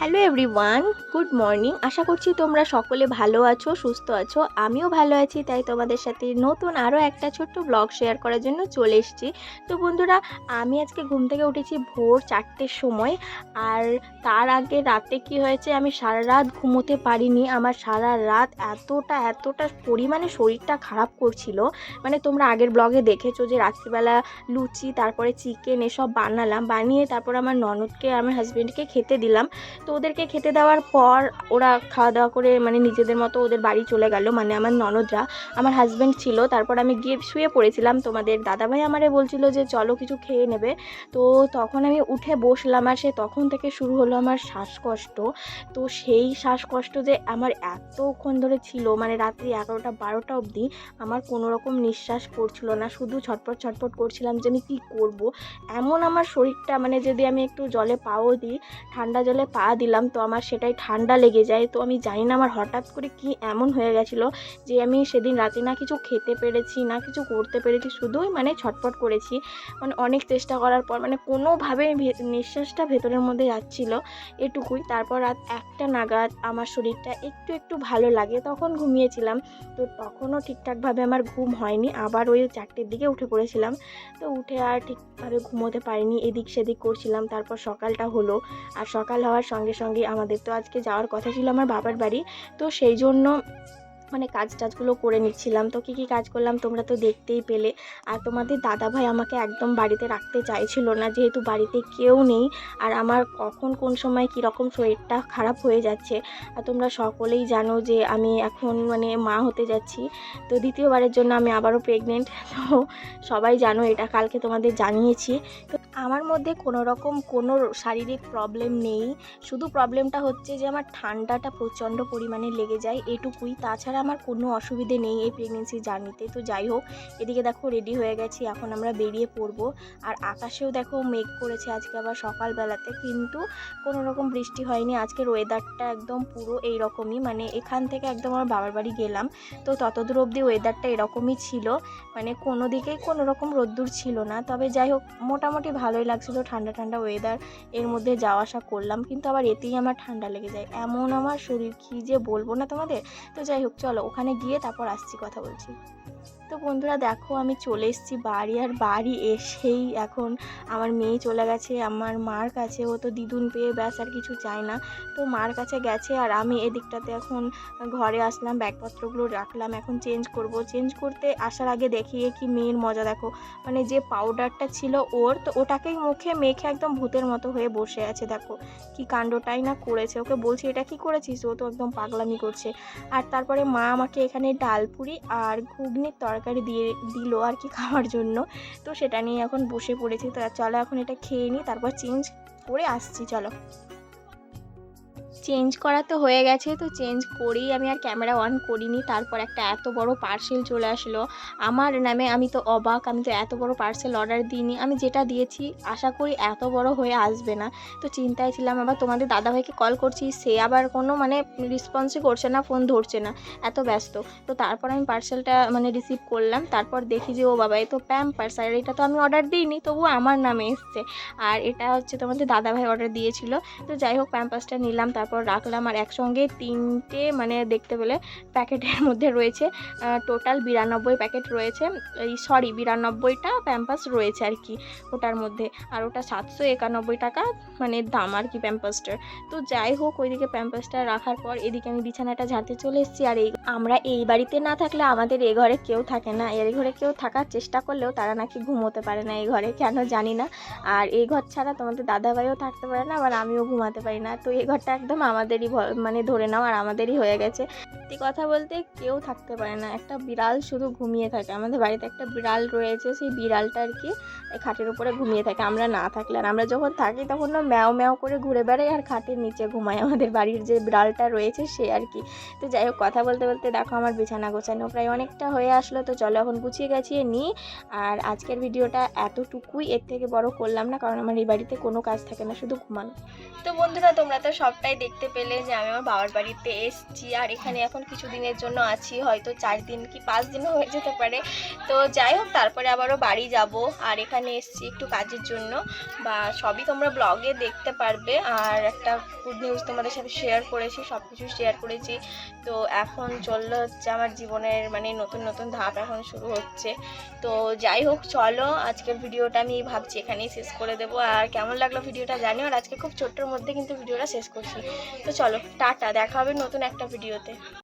Hello everyone good morning আশা করছি তোমরা সকলে ভালো আছো, সুস্থ আছো। আমিও ভালো আছি, তাই তোমাদের সাথে নতুন আরও একটা ছোট্ট ব্লগ শেয়ার করার জন্য চলে এসেছি। তো বন্ধুরা, আমি আজকে ঘুম থেকে উঠেছি ভোর চারটের সময়, আর তার আগে রাতে কি হয়েছে, আমি সারা রাত ঘুমোতে পারিনি। আমার সারা রাত এতটা এতটা পরিমাণে শরীরটা খারাপ করছিল। মানে তোমরা আগের ব্লগে দেখেছ যে রাত্রিবেলা লুচি, তারপরে চিকেন এসব বানালাম, বানিয়ে তারপর আমার ননদকে, আমার হাজব্যান্ডকে খেতে দিলাম। তো ওদেরকে খেতে দেওয়ার পর ওরা খাওয়া দাওয়া করে মানে নিজেদের মতো ওদের বাড়ি চলে গেল মানে আমার ননদরা। আমার হাজব্যান্ড ছিল, তারপর আমি গিয়ে শুয়ে পড়েছিলাম। তোমাদের দাদাভাই আমারে বলছিল যে, চলো কিছু খেয়ে নেবে। তো তখন আমি উঠে বসলাম আর সে তখন থেকে শুরু হলো আমার শ্বাসকষ্ট। তো সেই শ্বাসকষ্ট যে আমার এতক্ষণ ধরে ছিল মানে রাত্রি এগারোটা, বারোটা অবধি আমার কোনো রকম নিঃশ্বাস পড়ছিল না। শুধু ছটপট ছটপট করছিলাম যে, আমি কী করব? এমন আমার শরীরটা মানে যদি আমি একটু জলে পাও দিই, ঠান্ডা জলে পা দিলাম, তো আমার সেটাই ঠান্ডা লেগে যায়। তো আমি জানি না আমার হঠাৎ করে কি এমন হয়ে গেছিল যে আমি সেদিন রাতে না কিছু খেতে পেরেছি, না কিছু করতে পেরেছি, শুধুই মানে ছটফট করেছি। মানে অনেক চেষ্টা করার পর মানে কোনোভাবেই ভে- নিঃশ্বাসটা ভেতরের মধ্যে যাচ্ছিল এটুকুই। তারপর রাত একটা নাগাদ আমার শরীরটা একটু একটু ভালো লাগে, তখন ঘুমিয়েছিলাম। তো তখনও ঠিকঠাকভাবে আমার ঘুম হয়নি, আবার ওই চারটের দিকে উঠে পড়েছিলাম। তো উঠে আর ঠিকভাবে ঘুমোতে পারিনি, এদিক সেদিক করছিলাম, তারপর সকালটা হলো। আর সকাল হওয়ার সঙ্গে সঙ্গে সঙ্গে আমাদের। তো আজকে যাওয়ার কথা ছিল আমার বাবার বাড়ি। তো সেই জন্য মানে কাজ টাজগুলো করে নিচ্ছিলাম। তো কী কী কাজ করলাম তোমরা তো দেখতেই পেলে। আর তোমাদের দাদা ভাই আমাকে একদম বাড়িতে রাখতে চাইছিল না, যেহেতু বাড়িতে কেউ নেই। আর আমার কখন কোন সময় কীরকম শরীরটা খারাপ হয়ে যাচ্ছে। আর তোমরা সকলেই জানো যে আমি এখন মানে মা হতে যাচ্ছি। তো দ্বিতীয়বারের জন্য আমি আবারও প্রেগনেন্ট তো সবাই জানো এটা, কালকে তোমাদের জানিয়েছি। তো আমার মধ্যে কোনো রকম কোনো শারীরিক প্রবলেম নেই। শুধু প্রবলেমটা হচ্ছে যে আমার ঠান্ডাটা প্রচণ্ড পরিমাণে লেগে যায় এটুকুই। তাছাড়া আমার কোনো অসুবিধে নেই এই প্রেগনেন্সি জার্নিতে তো যাই হোক, এদিকে দেখো রেডি হয়ে গেছি, এখন আমরা বেরিয়ে পড়ব। আর আকাশেও দেখো মেঘ করেছে আজকে আবার সকালবেলাতে, কিন্তু কোনো রকম বৃষ্টি হয়নি। আজকের ওয়েদারটা একদম পুরো এই রকমই মানে এখান থেকে একদম আমার বাবার বাড়ি গেলাম। তো ততদূর অবধি ওয়েদারটা এরকমই ছিল। মানে কোনো দিকেই কোনো রকম রোদ্দুর ছিল না। তবে যাই হোক, মোটামুটি ভালোই লাগছিল ঠান্ডা ঠান্ডা ওয়েদার এর মধ্যে যাওয়া আসা করলাম, কিন্তু আবার এতেই আমার ঠান্ডা লেগে যায়। এমন আমার শরীর কি যে বলব না তোমাদের? তো যাই হোক, চলো ওখানে গিয়ে তারপর আসছি, কথা বলছি। তো বন্ধুরা দেখো আমি চলে এসেছি বাড়ি, আর বাড়ি এসেই এখন আমার মেয়ে চলে গেছে, আমার মার কাছে। ও তো দিদুন পেয়ে ব্যাস, আর কিছু চায় না। তো মার কাছে গেছে, আর আমি এদিকটাতে এখন ঘরে আসলাম, ব্যাগপত্রগুলো রাখলাম, এখন চেঞ্জ করব। চেঞ্জ করতে আসার আগে দেখিয়ে কি মেয়ের মজা, দেখো। মানে যে পাউডারটা ছিল ওর, তো ওটাকেই মুখে মেখে একদম ভূতের মতো হয়ে বসে আছে, দেখো। কি কাণ্ডটাই না করেছে, ওকে বলছি, এটা কি করেছিস? ও তো একদম পাগলামি করছে। আর তারপরে মা আমাকে এখানে ডালপুরি আর ঘুগনির তরকারি দিয়ে দিল আর কি খাওয়ার জন্য। তো সেটা নিয়ে এখন বসে পড়েছি। তো চলো এখন এটা খেয়ে নিই তারপর চেঞ্জ করে আসছি, চলো। চেঞ্জ করা তো হয়ে গেছে, তো চেঞ্জ করেই আমি আর ক্যামেরা অন করিনি। তারপর একটা এত বড় পার্সেল চলে আসলো। আমার নামে আমি তো অবাক, আমি তো এত বড় পার্সেল অর্ডার দিইনি। আমি যেটা দিয়েছি, আশা করি এত বড় হয়ে আসবে না। তো চিন্তায় ছিলাম, আবার তোমাদের দাদাভাইকে কল করছি, সে আবার কোনো মানে রেসপন্সই করছে না ফোন ধরছে না, এত ব্যস্ত। তো তারপর আমি পার্সেলটা মানে রিসিভ করলাম, তারপর দেখি যে, ও বাবা এ তো প্যাম্পার্স আর এটা তো আমি অর্ডার দিইনি, তবু আমার নামে এসছে। আর এটা হচ্ছে তোমাদের দাদাভাই অর্ডার দিয়েছিল। তো যাই হোক প্যাম্পাসটা নিলাম, তারপর রাখলাম আর একসঙ্গে তিনটে মানে দেখতে পেলে প্যাকেটের মধ্যে রয়েছে টোটাল বিরানব্বই প্যাকেট রয়েছে। এই সরি বিরানব্বইটা প্যাম্পাস রয়েছে আর কি ওটার মধ্যে। আর ওটা সাতশো একানব্বই টাকা মানে দাম আর কি প্যাম্পাসটার তো যাই হোক, ওইদিকে প্যাম্পাসটা রাখার পর এদিকে আমি বিছানাটা ঝাড়তে চলে এসেছি আর এই আমরা এই বাড়িতে না থাকলে আমাদের এ ঘরে কেউ থাকে না। এর ঘরে কেউ থাকার চেষ্টা করলেও তারা নাকি ঘুমোতে পারে না এই ঘরে, কেন জানি না। আর এই ঘর ছাড়া তোমাদের দাদাভাইও থাকতে পারে না, আবার আমিও ঘুমাতে পারি না। তো এই ঘরটা একদম আমাদেরই মানে ধরে নাও, আর আমাদেরই হয়ে গেছে। সত্যি কথা বলতে কেউ থাকতে পারে না। একটা বিড়াল শুধু ঘুমিয়ে থাকে। আমাদের বাড়িতে একটা বিড়াল রয়েছে, সেই বিড়ালটা আর কি খাটের উপরে ঘুমিয়ে থাকে। আমরা না থাকলে আর আমরা যখন থাকি তখন ও ম্যাও ম্যাও করে ঘুরে বেড়াই আর খাটের নিচে ঘুমায়। আমাদের বাড়ির যে বিড়ালটা রয়েছে সে আর কি। তো যাই হোক, কথা বলতে বলতে বলতে দেখো আমার বিছানা গোছানো প্রায় অনেকটা হয়ে আসলো, তো চলো এখন গুছিয়ে গাছিয়ে নিই। আর আজকের ভিডিওটা এতটুকুই, এর থেকে বড় করলাম না, কারণ আমার এই বাড়িতে কোনো কাজ থাকে না, শুধু ঘুমানো। তো বন্ধুরা, তোমরা তো সবটাই দেখতে পেলে যে আমি আমার বাবার বাড়িতে এসছি, আর এখানে এখন কিছু দিনের জন্য আছি, হয়তো চার দিন কি পাঁচ দিনও হয়ে যেতে পারে। তো যাই হোক, তারপরে আবারও বাড়ি যাব, আর এখানে এসছি একটু কাজের জন্য। বা সবই তোমরা ব্লগে দেখতে পারবে, আর একটা গুড নিউজ তোমাদের সাথে শেয়ার করেছি সব কিছু শেয়ার করেছি। তো এখন চলল হচ্ছে আমার জীবনের মানে নতুন নতুন ধাপ এখন শুরু হচ্ছে। তো যাই হোক, চলো আজকের ভিডিওটা আমি ভাবছি এখানেই শেষ করে দেব। আর কেমন লাগল ভিডিওটা জানি আর আজকে খুব ছোট্টর মধ্যে কিন্তু ভিডিওটা শেষ করছি। তো চলো, টাটা, দেখা হবে নতুন একটা ভিডিওতে।